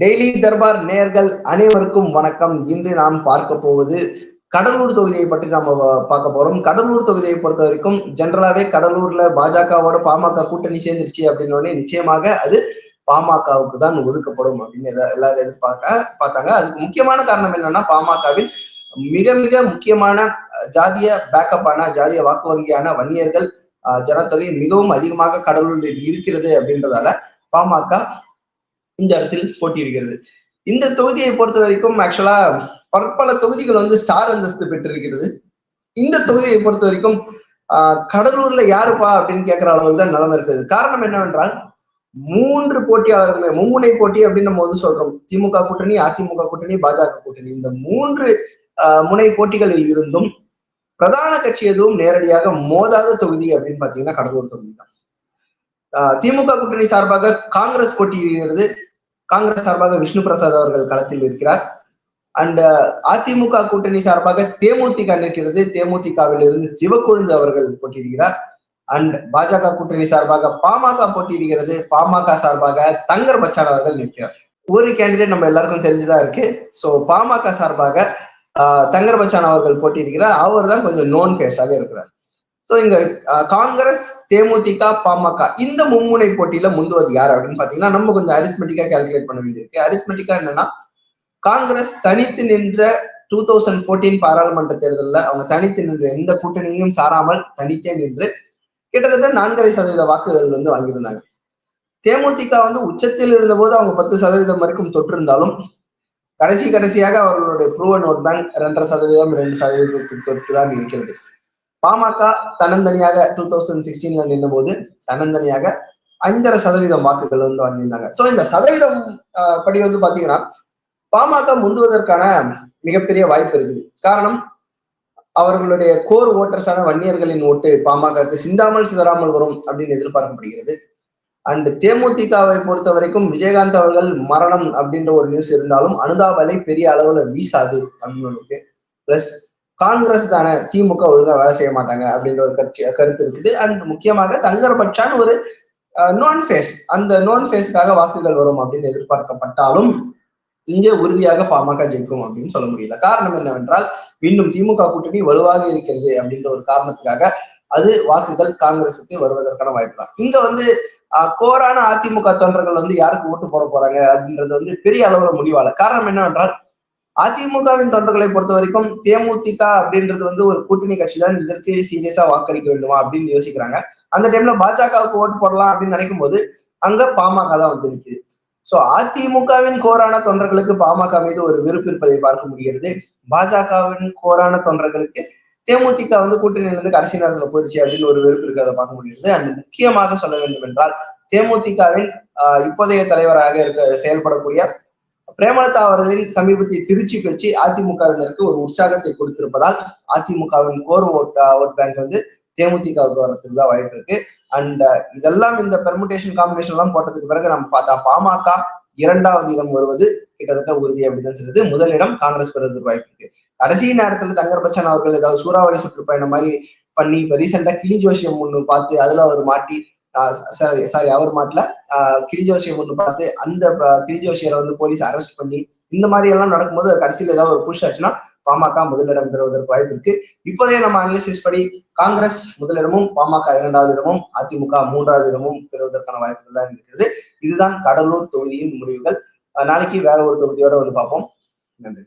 Daily Darbar நேர்கள் அனைவருக்கும் வணக்கம். இன்று நாம் பார்க்க போவது கடலூர் தொகுதியை பற்றி நாம பார்க்க போறோம். கடலூர் தொகுதியை பொறுத்த வரைக்கும் ஜென்ரலாவே கடலூர்ல பாஜகவோட பாமக கூட்டணி சேர்ந்துருச்சு அப்படின்னு நிச்சயமாக அது பாமகவுக்கு தான் ஒதுக்கப்படும் அப்படின்னு எல்லாரும் எதிர்பார்க்க பார்த்தாங்க. அதுக்கு முக்கியமான காரணம் என்னன்னா பாமகவின் மிக மிக முக்கியமான ஜாதிய பேக்கப்பான ஜாதிய வாக்கு வங்கியான வன்னியர்கள் ஜனத்தொகை மிகவும் அதிகமாக கடலூரில் இருக்கிறது அப்படின்றதால பாமக இந்த இடத்தில் போட்டியிடுகிறது இந்த தொகுதியை பொறுத்த வரைக்கும் ஆக்சுவலா பற்பல தொகுதிகள் வந்து ஸ்டார் அந்தஸ்து பெற்றிருக்கிறது. இந்த தொகுதியை பொறுத்த வரைக்கும் ஆஹ் கடலூர்ல யாருப்பா அப்படின்னு கேட்கிற அளவுக்கு தான் நிலைமை இருக்குது. காரணம் என்னவென்றால் மூன்று போட்டியாளருமே மும்முனை போட்டி அப்படின்னு நம்ம வந்து சொல்றோம். திமுக கூட்டணி அதிமுக கூட்டணி பாஜக கூட்டணி. இந்த மூன்று முனை போட்டிகளில் இருந்தும் பிரதான கட்சி எதுவும் நேரடியாக மோதாத தொகுதி அப்படின்னு பாத்தீங்கன்னா கடலூர் தொகுதி தான். திமுக கூட்டணி சார்பாக காங்கிரஸ் போட்டியிடுகிறது. காங்கிரஸ் சார்பாக விஷ்ணு பிரசாத் அவர்கள் களத்தில் இருக்கிறார் அண்ட் uh, அதிமுக கூட்டணி சார்பாக தேமுதிக நிற்கிறது தேமுதிகவில் இருந்து சிவக்கொழுந்து அவர்கள் போட்டியிடுகிறார். அண்ட் பாஜக கூட்டணி சார்பாக பாமக போட்டியிடுகிறது. பாமக சார்பாக தங்கர் பச்சான் அவர்கள் நிற்கிறார். ஒரு கேண்டிடேட் நம்ம எல்லாருக்கும் தெரிஞ்சுதான் இருக்கு. ஸோ பாமக சார்பாக uh, தங்கர் பச்சான் அவர்கள் போட்டியிடுகிறார். அவர் தான் கொஞ்சம் நோன் ஃபேஸாக இருக்கிறார். ஸோ இங்க காங்கிரஸ் தேமுதிக பாமக இந்த மும்முனை போட்டியில முந்துவது யார் அப்படின்னு பாத்தீங்கன்னா நம்ம கொஞ்சம் அரித்மெட்டிக்கா கால்குலேட் பண்ண வேண்டியிருக்கு. அரித்மெட்டிக்கா என்னன்னா காங்கிரஸ் தனித்து நின்ற டூ தௌசண்ட் ஃபோர்டீன் பாராளுமன்ற தேர்தலில் அவங்க தனித்து நின்ற எந்த கூட்டணியும் சாராமல் தனித்தே நின்று கிட்டத்தட்ட நான்கரை சதவீத வாக்குகள் வந்து வாங்கியிருந்தாங்க. தேமுதிக வந்து உச்சத்தில் இருந்த போது அவங்க பத்து சதவீதம் வரைக்கும் தொற்றிருந்தாலும் கடைசி கடைசியாக அவர்களுடைய ப்ரூவன் நோட் பேங்க் ரெண்டரை சதவீதம் ரெண்டு சதவீதத்துக்கு தொற்று தான் இருக்கிறது. பாமக தன்னந்தனியாக டூ தௌசண்ட் சிக்ஸ்டீன்ல நின்ற போது தன்னந்தனியாக ஐந்தரை சதவீதம் வாக்குகள் வந்து வாங்கியிருந்தாங்க. சோ இந்த சதவீதம் படி வந்து பாத்தீங்கன்னா பாமக முந்துவதற்கான மிகப்பெரிய வாய்ப்பு இருக்குது. காரணம் அவர்களுடைய கோர் ஓட்டர்ஸான வன்னியர்களின் ஓட்டு பாமகக்கு சிந்தாமல் சிதறாமல் வரும் அப்படின்னு எதிர்பார்க்கப்படுகிறது. அண்ட் தேமுதிகவை பொறுத்த வரைக்கும் விஜயகாந்த் அவர்கள் மரணம் அப்படின்ற ஒரு நியூஸ் இருந்தாலும் அனுதாபலை பெரிய அளவுல வீசாது அப்படின்னு பிளஸ் காங்கிரஸ் தானே திமுக ஒழுங்கா வேலை செய்ய மாட்டாங்க அப்படின்ற ஒரு கட்சி கருத்து இருக்குது. அண்ட் முக்கியமாக தங்கர்பட்சான் ஒரு நான் ஃபேஸ் அந்த நான் ஃபேஸுக்காக வாக்குகள் வரும் அப்படின்னு எதிர்பார்க்கப்பட்டாலும் இங்கே உறுதியாக பாமக ஜெயிக்கும் அப்படின்னு சொல்ல முடியல. காரணம் என்னவென்றால் இன்னும் திமுக கூட்டணி வலுவாக இருக்கிறது அப்படின்ற ஒரு காரணத்துக்காக அது வாக்குகள் காங்கிரசுக்கு வருவதற்கான வாய்ப்பு தான் இங்க வந்து கோரான அதிமுக தொண்டர்கள் வந்து யாருக்கு ஓட்டு போட போறாங்க அப்படின்றது வந்து பெரிய அளவுல முடிவால. காரணம் என்னவென்றால் அதிமுகவின் தொண்டர்களை பொறுத்த வரைக்கும் தேமுதிக அப்படின்றது வந்து ஒரு கூட்டணி கட்சி தான் இதற்கு சீரியஸா வாக்களிக்க வேண்டுமா அப்படின்னு யோசிக்கிறாங்க. அந்த டைம்ல பாஜகவுக்கு ஓட்டு போடலாம் அப்படின்னு நினைக்கும் போது அங்க பாமக தான் வந்து நிற்குது சோ அதிமுகவின் கோரான தொண்டர்களுக்கு பாமக மீது ஒரு வெறுப்பு இருப்பதை பார்க்க முடிகிறது. பாஜகவின் கோரான தொண்டர்களுக்கு தேமுதிக வந்து கூட்டணியிலிருந்து கடைசி நேரத்துல போயிடுச்சு அப்படின்னு ஒரு வெறுப்பு இருக்கிறத பார்க்க முடியுது அண்ட் முக்கியமாக சொல்ல வேண்டும் என்றால் தேமுதிகவின் இப்போதைய தலைவராக இருக்க செயல்படக்கூடிய பிரேமலதா அவர்களின் சமீபத்திய திருச்சி பேச்சு அதிமுகவினருக்கு ஒரு உற்சாகத்தை கொடுத்திருப்பதால் அதிமுகவின் கோர் ஓட் ஓட் பேங்க் வந்து தேமுதிகவுக்கு வர்றதுக்கு தான் வாய்ப்பு இருக்கு. அண்ட் இதெல்லாம் இந்த பெர்முடேஷன் காம்பினேஷன் எல்லாம் போட்டதுக்கு பிறகு நம்ம பார்த்தா பாமக இரண்டாவது இடம் வருவது கிட்டத்தட்ட உறுதி அப்படின்னு சொல்லுது. முதலிடம் காங்கிரஸ் பெறுவதற்கு வாய்ப்பு இருக்கு. கடைசி நேரத்துல தங்கர் பச்சன் அவர்கள் ஏதாவது சூறாவளி சுற்றுப்பயணம் மாதிரி பண்ணி இப்ப ரீசெண்டா கிளி ஜோசியம் ஒண்ணு பார்த்து அதுல அவர் மாட்டி சாரி சாரி அவர் மாட்டில். கிரிஜோசியம் ஒன்று பார்த்து அந்த கிரிஜோசியரை வந்து போலீஸ் அரெஸ்ட் பண்ணி இந்த மாதிரி எல்லாம் நடக்கும்போது கடைசியில் ஏதாவது ஒரு புஷ் ஆச்சுன்னா பாமக முதலிடம் பெறுவதற்கு வாய்ப்பு இருக்கு. இப்போதே நம்ம அனலிசிஸ் படி காங்கிரஸ் முதலிடமும் பாமக இரண்டாவது இடமும் அதிமுக மூன்றாவது இடமும் பெறுவதற்கான வாய்ப்புகள் தான் இருக்கிறது. இதுதான் கடலூர் தொகுதியின் முடிவுகள். நாளைக்கு வேற ஒரு தொகுதியோட வந்து பார்ப்போம். நன்றி.